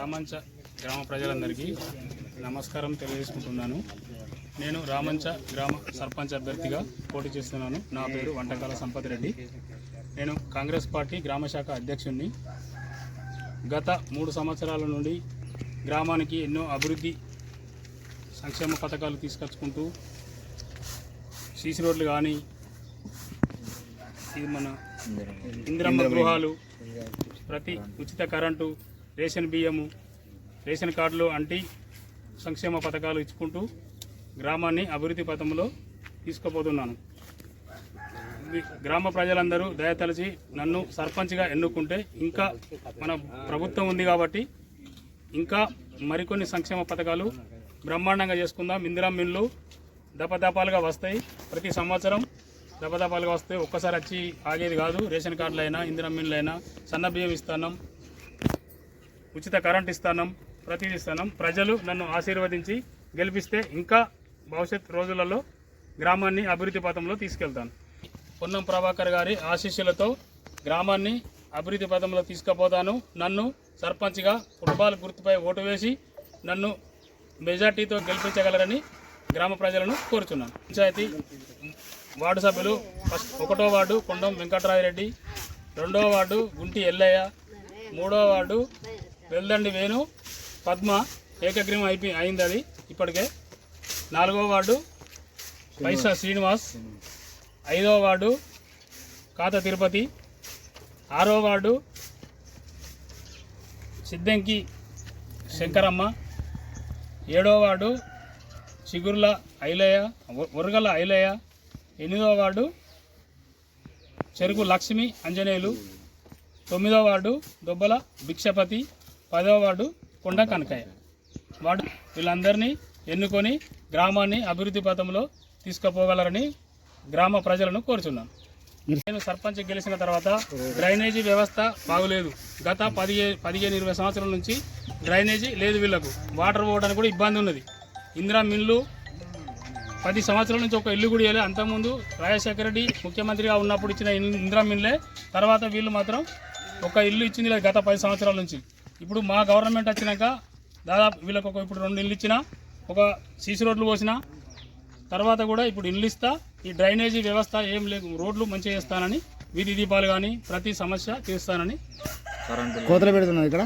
రామంచ గ్రామ ప్రజలందరికీ నమస్కారం తెలియజేసుకుంటున్నాను. నేను రామంచ గ్రామ సర్పంచ్ అభ్యర్థిగా పోటీ చేస్తున్నాను. నా పేరు వంటకాల సంపత్ రెడ్డి. నేను కాంగ్రెస్ పార్టీ గ్రామ శాఖ అధ్యక్షుడిని గత మూడు సంవత్సరాల నుండి గ్రామానికి ఎన్నో అభివృద్ధి సంక్షేమ పథకాలు తీసుకొచ్చుకుంటూ సీసీ రోడ్లు కానీ ఇది మన ఇందిరమ్మ గృహాలు ప్రతి ఉచిత కరెంటు రేషన్ బియ్యము రేషన్ కార్డులు అంటి సంక్షేమ పథకాలు ఇచ్చుకుంటూ గ్రామాన్ని అభివృద్ధి పథంలో తీసుకుపోతున్నాను. గ్రామ ప్రజలందరూ దయతలిచి నన్ను సర్పంచ్గా ఎన్నుకుంటే ఇంకా మన ప్రభుత్వం ఉంది కాబట్టి ఇంకా మరికొన్ని సంక్షేమ పథకాలు బ్రహ్మాండంగా చేసుకుందాం. ఇందిరా మిల్లు దపదపాలుగా వస్తాయి. ప్రతి సంవత్సరం దపదపాలుగా వస్తాయి ఒక్కసారి వచ్చి ఆగేది కాదు. రేషన్ కార్డులైనా ఇందిరా మిల్లు అయినా సన్న బియ్యం ఇస్తానం ఉచిత కరెంట్ ఇస్తానం ప్రతిదీ ఇస్తానం. ప్రజలు నన్ను ఆశీర్వదించి గెలిపిస్తే ఇంకా భవిష్యత్ రోజులలో గ్రామాన్ని అభివృద్ధి పథంలో తీసుకెళ్తాను. పొన్నం ప్రభాకర్ గారి ఆశీస్సులతో గ్రామాన్ని అభివృద్ధి పథంలో తీసుకుపోతాను. నన్ను సర్పంచ్గా ఫుట్బాల్ గుర్తుపై ఓటు వేసి నన్ను మెజార్టీతో గెలిపించగలరని గ్రామ ప్రజలను కోరుచున్నాను. పంచాయతీ వార్డు సభ్యులు ఫస్ట్ ఒకటో వార్డు కొండం వెంకటరాయరెడ్డి రెండో వార్డు గుంటి ఎల్లయ్య మూడో వార్డు వెల్దండి వేణు. పద్మ ఏకగ్రీవం అయిపోయి అయింది అది ఇప్పటికే నాలుగో వార్డు పైసా శ్రీనివాస్. ఐదో వార్డు కాత తిరుపతి. ఆరో వార్డు సిద్ధంకి శంకరమ్మ. ఏడో వార్డు చిగుర్ల ఐలయ్య ఉరగల ఐలయ్య. ఎనిమిదో వార్డు చెరుకు లక్ష్మి అంజనేయులు. తొమ్మిదో వార్డు దొబ్బల భిక్షపతి. పదవ వార్డు కొండ కనకయ్య. వార్డు వీళ్ళందరినీ ఎన్నుకొని గ్రామాన్ని అభివృద్ధి పథంలో తీసుకుపోగలరని గ్రామ ప్రజలను కోరుచున్నాను నేను సర్పంచ్ గెలిచిన తర్వాత డ్రైనేజీ వ్యవస్థ బాగులేదు. గత పదిహే పదిహేను ఇరవై సంవత్సరాల నుంచి డ్రైనేజీ లేదు వీళ్ళకు. వాటర్ పోవడానికి కూడా ఇబ్బంది ఉన్నది. ఇందిరా మిల్లు పది సంవత్సరాల నుంచి ఒక ఇల్లు కూడా ఇవ్వలే అంతకుముందు రాజశేఖర రెడ్డి ముఖ్యమంత్రిగా ఉన్నప్పుడు ఇచ్చిన ఇందిరా మిల్లే తర్వాత వీళ్ళు మాత్రం ఒక ఇల్లు ఇచ్చింది లేదు గత పది సంవత్సరాల నుంచి. ఇప్పుడు మా గవర్నమెంట్ వచ్చినాక దాదాపు వీళ్ళకి ఒక ఇప్పుడు రెండు ఇల్లు ఇచ్చిన ఒక సీసీ రోడ్లు పోసిన తర్వాత కూడా ఇప్పుడు ఇల్లు ఇస్తా ఈ డ్రైనేజీ వ్యవస్థ ఏం లేదు రోడ్లు మంచిగా చేస్తానని వీధి దీపాలు కానీ ప్రతి సమస్య తీరుస్తానని కోతలు పెడుతున్నది ఇక్కడ?